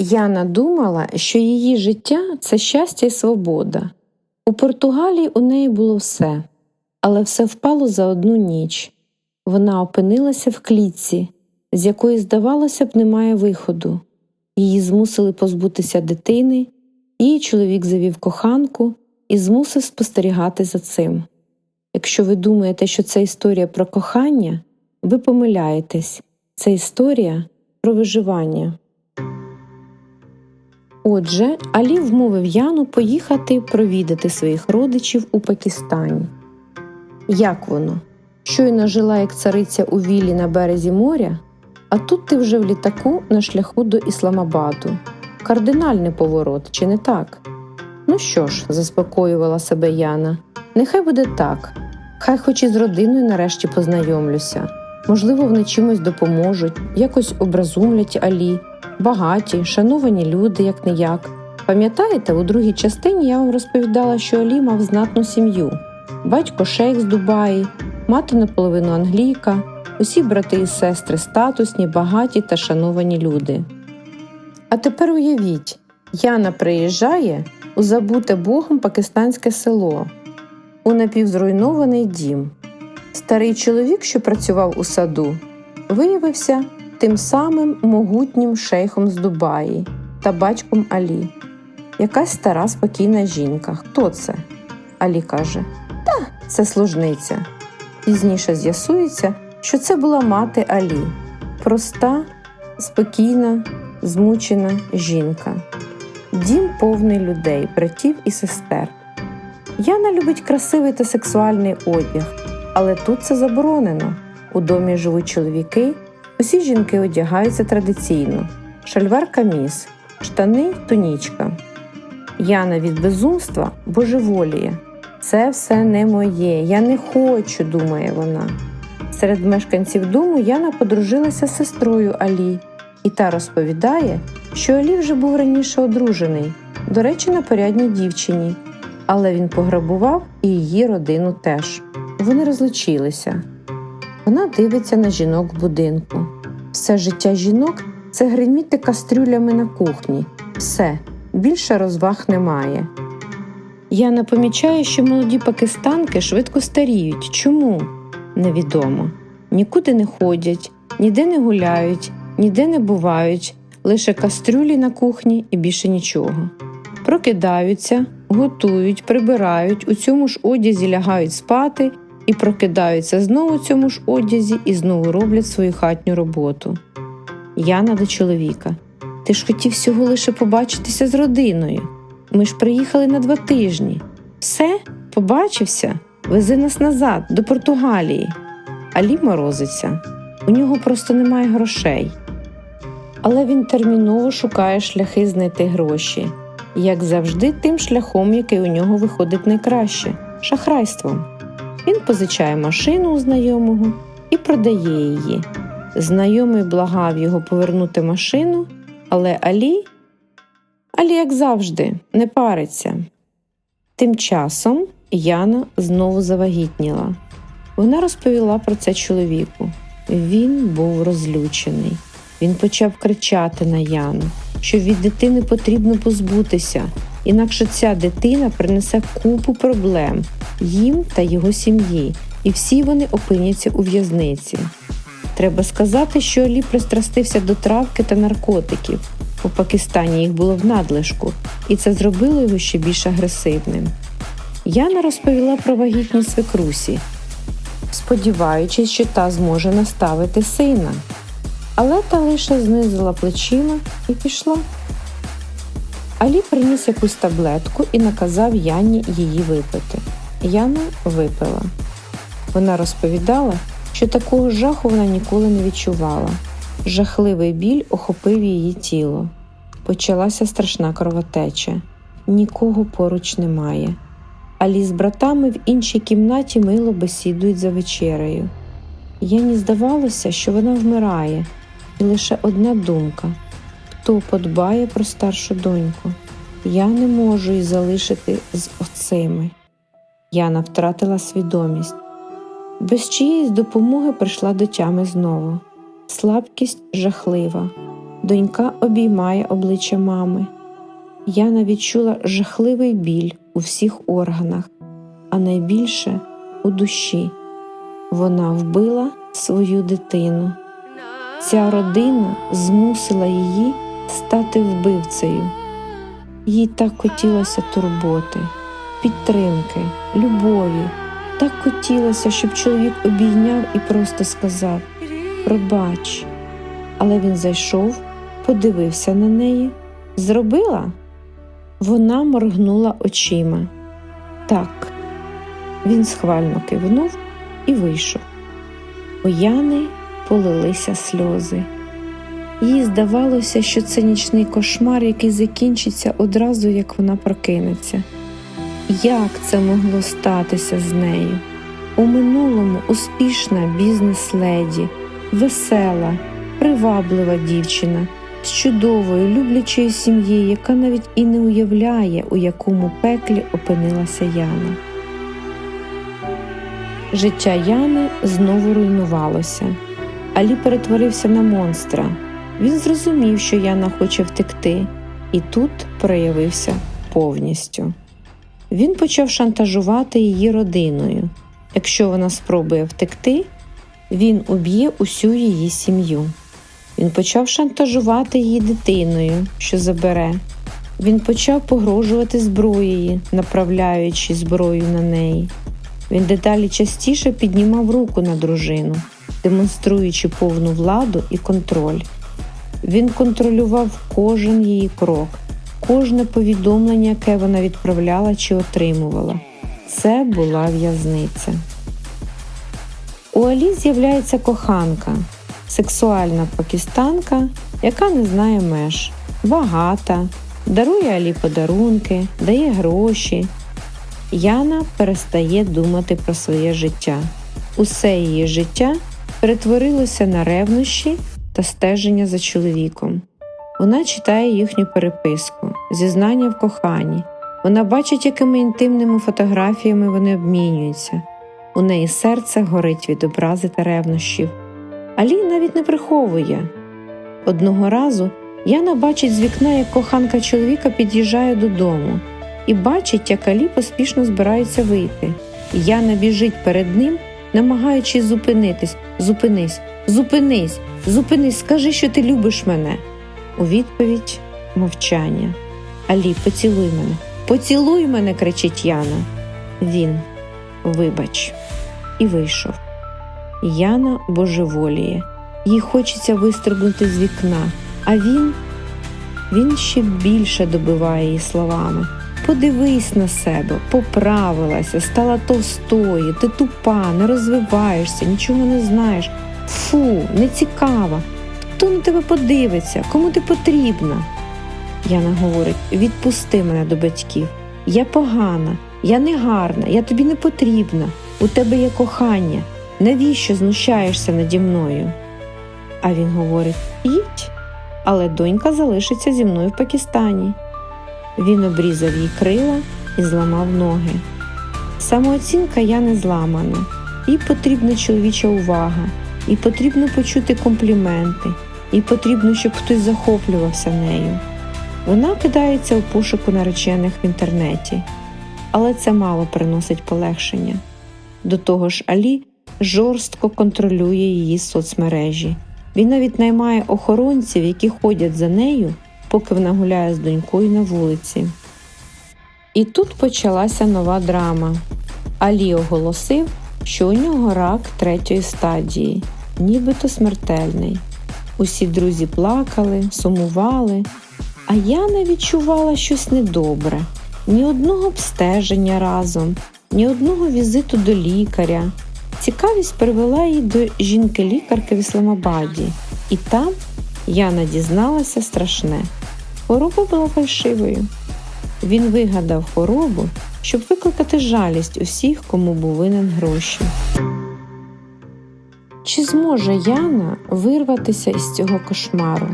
Яна думала, що її життя це щастя і свобода. У Португалії у неї було все, але все впало за одну ніч. Вона опинилася в клітці, з якої, здавалося б, немає виходу. Її змусили позбутися дитини, її чоловік завів коханку і змусив спостерігати за цим. Якщо ви думаєте, що це історія про кохання, ви помиляєтесь це історія про виживання. Отже, Алі вмовив Яну поїхати провідати своїх родичів у Пакистані. Як воно? Щойно жила як цариця у віллі на березі моря, а тут ти вже в літаку на шляху до Ісламабаду. Кардинальний поворот, чи не так? Ну що ж, заспокоювала себе Яна, нехай буде так. Хай хоч із родиною нарешті познайомлюся. Можливо, вони чимось допоможуть, якось образумлять Алі, багаті, шановані люди, як не як. Пам'ятаєте, у другій частині я вам розповідала, що Алі мав знатну сім'ю: батько шейх з Дубаї, мати наполовину англійка, усі брати і сестри статусні, багаті та шановані люди. А тепер уявіть, Яна приїжджає у забуте Богом пакистанське село, у напівзруйнований дім. Старий чоловік, що працював у саду, виявився тим самим могутнім шейхом з Дубаї та батьком Алі. Якась стара спокійна жінка. Хто це? Алі каже: Та, це служниця. Пізніше з'ясується, що це була мати Алі, проста, спокійна, змучена жінка. Дім повний людей, братів і сестер. Яна любить красивий та сексуальний одяг, але тут це заборонено. У домі живуть чоловіки, усі жінки одягаються традиційно: шальвар каміс, штани тунічка. Яна від безумства божеволіє. Це все не моє, я не хочу, думає вона. Серед мешканців дому Яна подружилася з сестрою Алі, і та розповідає, що Алі вже був раніше одружений, до речі, на порядній дівчині, але він пограбував і її родину теж. Вони розлучилися. Вона дивиться на жінок в будинку. Все життя жінок це гриміти кастрюлями на кухні. Все, більше розваг немає. Яна помічає, що молоді пакистанки швидко старіють. Чому? Невідомо. Нікуди не ходять, ніде не гуляють, ніде не бувають, лише кастрюлі на кухні і більше нічого. Прокидаються, готують, прибирають, у цьому ж одязі лягають спати і прокидаються знову у цьому ж одязі і знову роблять свою хатню роботу. Яна до чоловіка. Ти ж хотів всього лише побачитися з родиною. Ми ж приїхали на два тижні. Все, побачився, вези нас назад, до Португалії. Алі морозиться. У нього просто немає грошей. Але він терміново шукає шляхи знайти гроші, як завжди, тим шляхом, який у нього виходить найкраще шахрайством. Він позичає машину у знайомого і продає її. Знайомий благав його повернути машину, але Алі, Алі, як завжди, не париться. Тим часом Яна знову завагітніла. Вона розповіла про це чоловіку. Він був розлючений. Він почав кричати на Яну, що від дитини потрібно позбутися, інакше ця дитина принесе купу проблем їм та його сім'ї, і всі вони опиняться у в'язниці. Треба сказати, що Алі пристрастився до травки та наркотиків. У Пакистані їх було в надлишку, і це зробило його ще більш агресивним. Яна розповіла про вагітність свекрусі, сподіваючись, що та зможе наставити сина. Але та лише знизила плечима і пішла. Алі приніс якусь таблетку і наказав Яні її випити. Яна випила. Вона розповідала, що такого жаху вона ніколи не відчувала. Жахливий біль охопив її тіло. Почалася страшна кровотеча. Нікого поруч немає. Алі з братами в іншій кімнаті мило бесідують за вечерею. Яні здавалося, що вона вмирає, і лише одна думка хто подбає про старшу доньку. Я не можу її залишити з оцими. Яна втратила свідомість. Без чиєїсь допомоги прийшла до тями знову. Слабкість жахлива, донька обіймає обличчя мами. Яна відчула жахливий біль у всіх органах, а найбільше у душі. Вона вбила свою дитину. Ця родина змусила її стати вбивцею. Їй так хотілося турботи, підтримки, любові. Так хотілося, щоб чоловік обійняв і просто сказав Пробач. Але він зайшов, подивився на неї. Зробила? Вона моргнула очима. Так. Він схвально кивнув і вийшов. У Яни полилися сльози. Їй здавалося, що це нічний кошмар, який закінчиться одразу, як вона прокинеться. Як це могло статися з нею? У минулому успішна бізнес-леді, весела, приваблива дівчина з чудовою, люблячою сім'єю, яка навіть і не уявляє, у якому пеклі опинилася Яна. Життя Яни знову руйнувалося. Алі перетворився на монстра. Він зрозумів, що Яна хоче втекти, і тут проявився повністю. Він почав шантажувати її родиною. Якщо вона спробує втекти, він уб'є усю її сім'ю. Він почав шантажувати її дитиною, що забере. Він почав погрожувати зброєю, направляючи зброю на неї. Він дедалі частіше піднімав руку на дружину, демонструючи повну владу і контроль. Він контролював кожен її крок, кожне повідомлення, яке вона відправляла чи отримувала. Це була в'язниця. У Алі з'являється коханка, сексуальна пакистанка, яка не знає меж, багата, дарує Алі подарунки, дає гроші. Яна перестає думати про своє життя. Усе її життя перетворилося на ревнощі та стеження за чоловіком. Вона читає їхню переписку, зізнання в коханні. Вона бачить, якими інтимними фотографіями вони обмінюються. У неї серце горить від образи та ревнощів. Алі навіть не приховує. Одного разу Яна бачить з вікна, як коханка чоловіка під'їжджає додому, і бачить, як Алі поспішно збирається вийти. Яна біжить перед ним, намагаючись зупинитись. Зупинись, зупинись, зупинись, скажи, що ти любиш мене. У відповідь мовчання. Алі, поцілуй мене, поцілуй мене, кричить Яна. Він, вибач, і вийшов. Яна божеволіє, їй хочеться вистрибнути з вікна, а він, він ще більше добиває її словами. Подивись на себе, поправилася, стала товстою, ти тупа, не розвиваєшся, нічого не знаєш. Фу, не цікава. Хто на тебе подивиться, кому ти потрібна? Яна говорить: відпусти мене до батьків. Я погана, я не гарна, я тобі не потрібна. У тебе є кохання. Навіщо знущаєшся наді мною? А він говорить: їдь, але донька залишиться зі мною в Пакистані. Він обрізав їй крила і зламав ноги. Самооцінка я не зламана, їй потрібна чоловіча увага, їй потрібно почути компліменти, їй потрібно, щоб хтось захоплювався нею. Вона кидається у пошуку наречених в інтернеті, але це мало приносить полегшення. До того ж, Алі жорстко контролює її соцмережі. Він навіть наймає охоронців, які ходять за нею, поки вона гуляє з донькою на вулиці. І тут почалася нова драма. Алі оголосив, що у нього рак третьої стадії, нібито смертельний. Усі друзі плакали, сумували, а я не відчувала щось недобре, ні одного обстеження разом, ні одного візиту до лікаря. Цікавість привела її до жінки-лікарки в Ісламабаді, і там Яна дізналася страшне. Хвороба була фальшивою. Він вигадав хворобу, щоб викликати жалість усіх, кому був винен гроші. Чи зможе Яна вирватися із цього кошмару?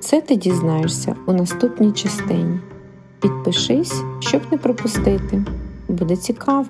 Це ти дізнаєшся у наступній частині. Підпишись, щоб не пропустити. Буде цікаво.